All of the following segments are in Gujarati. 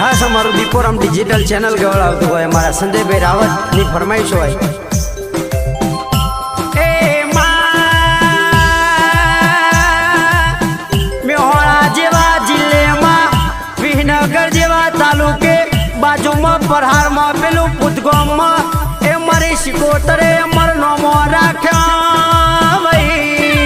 ખાસ અમારું દીપોરામ ડિજિટલ ચેનલ ગવડાવતું હોય, અમારા સંજયભાઈ રાવતની ફરમાઈશ હોય. બાજુમાં પરહારમાં પેલું પૂતગોમાં, એ મારી શિકોતરે અમર નોમો રાખ્યા ભાઈ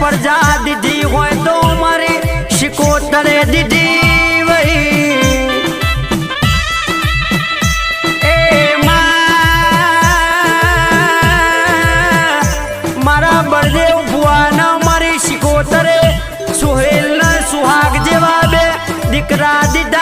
પરજા દીધી હોય તો મારે શિકોતરે દીધી વહી. મારા બળદેવ ભુવાના મારી શિકોતરે સુહેલ સુહાગ જેવા દીકરા દીધા.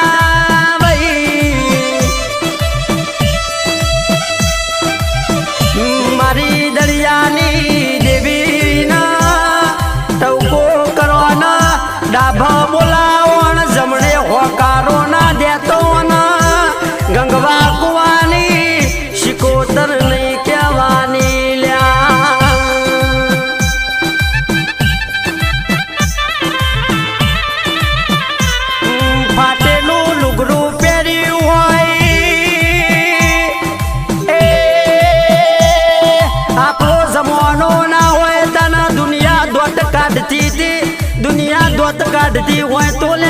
થતી હોય તો લે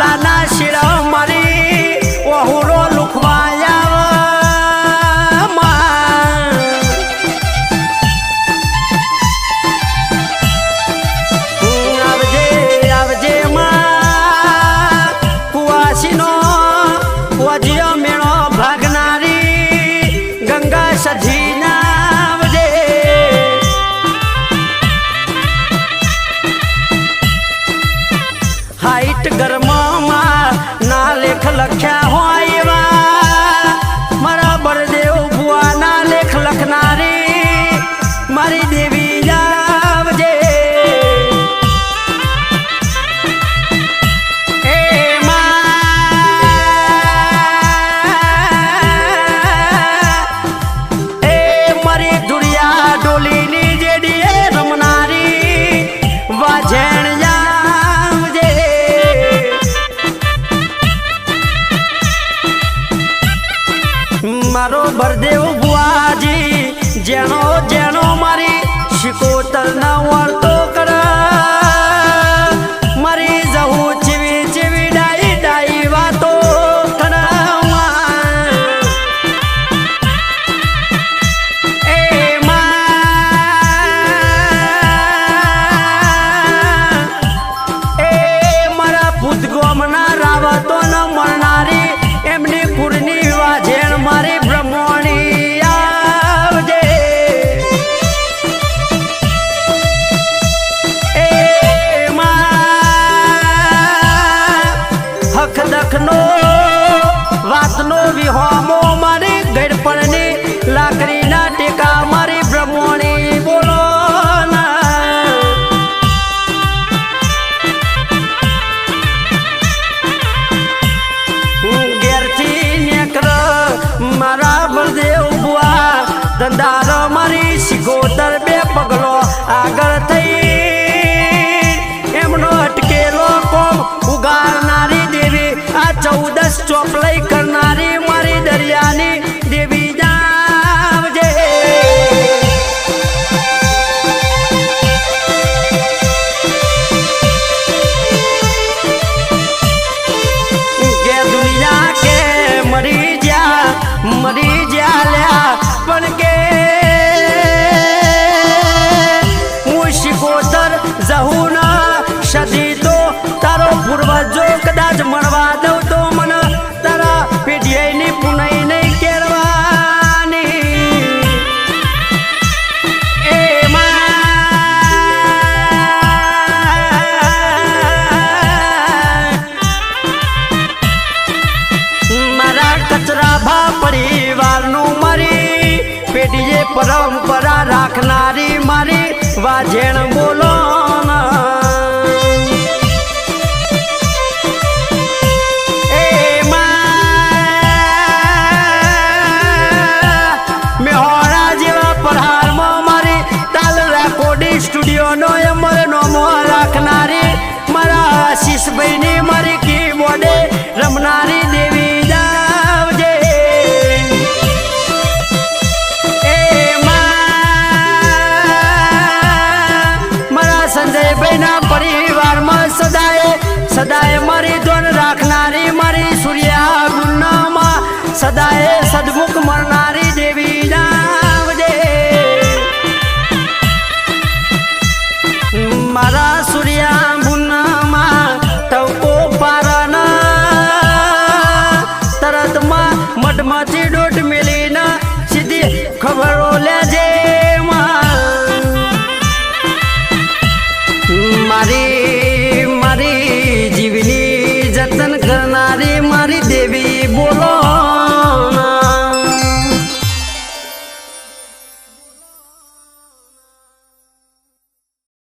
মাওলানা শিরা lookout. મારો બરદેવ બુઆજી જેનો જેનો મારી શિકોતર ન વળતો ગદાર મારી સિગોદર બે પગલો આગળ થઈ. એમનો અટકેલો કોમ ઉગારનારી દેવી, આ ચૌદસ ચોપલઈ કરનારી મારી દરિયાની સદાએ સદમુખ મરનારી દેવી જાવજે મારા સૂર્યા ભુનમાં ટકો પારના તરતમાં મઢમાંથી દોઢ મિલીના સીધી ખબરો લેજે મારી